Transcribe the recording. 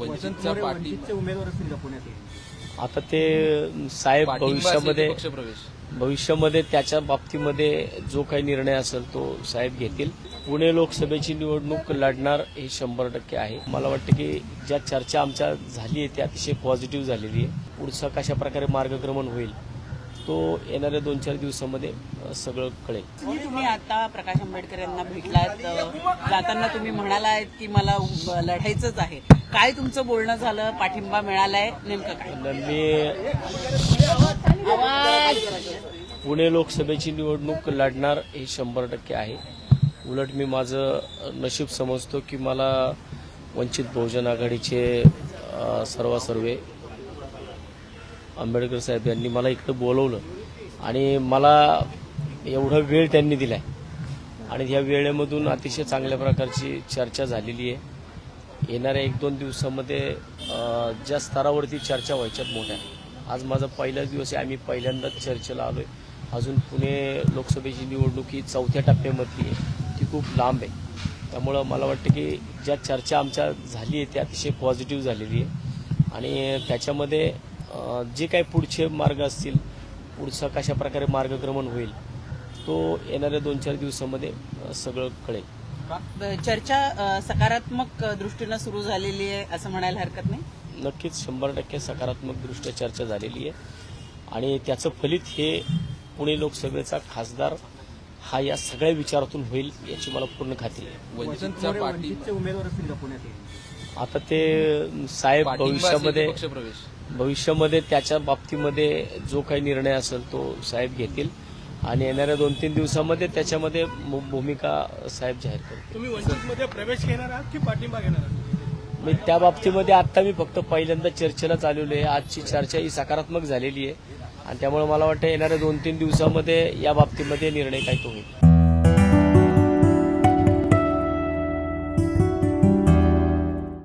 वंचित वंचितचा पाठी उमेदवार असतील का पुण्यात आता ते साहेब भविष्यामध्ये भविष्यामध्ये त्याच्या बाबतीमध्ये जो काही निर्णय असेल तो साहेब घेतील. पुणे लोकसभेची निवडणूक लढणार हे शंभर टक्के आहे. मला वाटतं की ज्या चर्चा आमच्या झाली आहे ती अतिशय पॉझिटिव्ह झालेली आहे. पुढचा कशा प्रकारे मार्गक्रमण होईल तो येणाऱ्या दोन चार दिवसामध्ये सगळं कळेल. तुम्ही आता प्रकाश आंबेडकर यांना भेटलात जाताना तुम्ही म्हणालात की मला लढायचंच आहे. काय तुमचं बोलणं झालं? पाठिंबा मिळालाय? नेमकं काय? मी पुणे लोकसभेची निवडणूक लढणार हे शंभर टक्के आहे. उलट मी माझं नशीब समजतो की मला वंचित बहुजन आघाडीचे सर्वासर्वे आंबेडकर साहेब यांनी मला इकडं बोलवलं आणि मला एवढा वेळ त्यांनी दिलाय. आणि ह्या वेळेमधून अतिशय चांगल्या प्रकारची चर्चा झालेली आहे. येणाऱ्या एक दोन दिवसामध्ये ज्या स्तरावरती चर्चा व्हायच्यात मोठ्या. आज माझा पहिलाच दिवस आहे आम्ही पहिल्यांदाच चर्चेला आलोय. अजून पुणे लोकसभेची निवडणूक ही चौथ्या टप्प्यामधली आहे. ती खूप लांब आहे. त्यामुळं मला वाटतं की ज्या चर्चा आमच्या झाली आहे ती अतिशय पॉझिटिव्ह झालेली आहे. आणि त्याच्यामध्ये जे काही पुढचे मार्ग असतील पुढचा कशा प्रकारे मार्गक्रमण होईल तो येणाऱ्या दोन चार दिवसामध्ये सगळं कळेल. चर्चा सकारात्मक दृष्टीनं सुरू झालेली आहे असं म्हणायला हरकत नाही? नक्कीच शंभर टक्के सकारात्मकदृष्ट्या चर्चा झालेली आहे. आणि त्याचं फलित हे पुणे लोकसभेचा खासदार हा या सगळ्या विचारातून होईल याची मला पूर्ण खात्री आहे. आता ते साहेब भविष्यामध्ये भविष्यामध्ये त्याच्या बाबतीमध्ये जो काही निर्णय असेल तो साहेब घेतील. आणि येणाऱ्या दोन तीन दिवसामध्ये त्याच्यामध्ये भूमिका साहेब जाहीर करतील. तुम्ही वंचितमध्ये प्रवेश घेणार आहात की पाठिंबा घेणार आहात? मी त्या बाबतीमध्ये आता मी फक्त पहिल्यांदा चर्चेला चालवली आहे. आजची चर्चा ही सकारात्मक झालेली आहे. आणि त्यामुळे मला वाटतं येणाऱ्या दोन तीन दिवसामध्ये या बाबतीमध्ये निर्णय काय तो होईल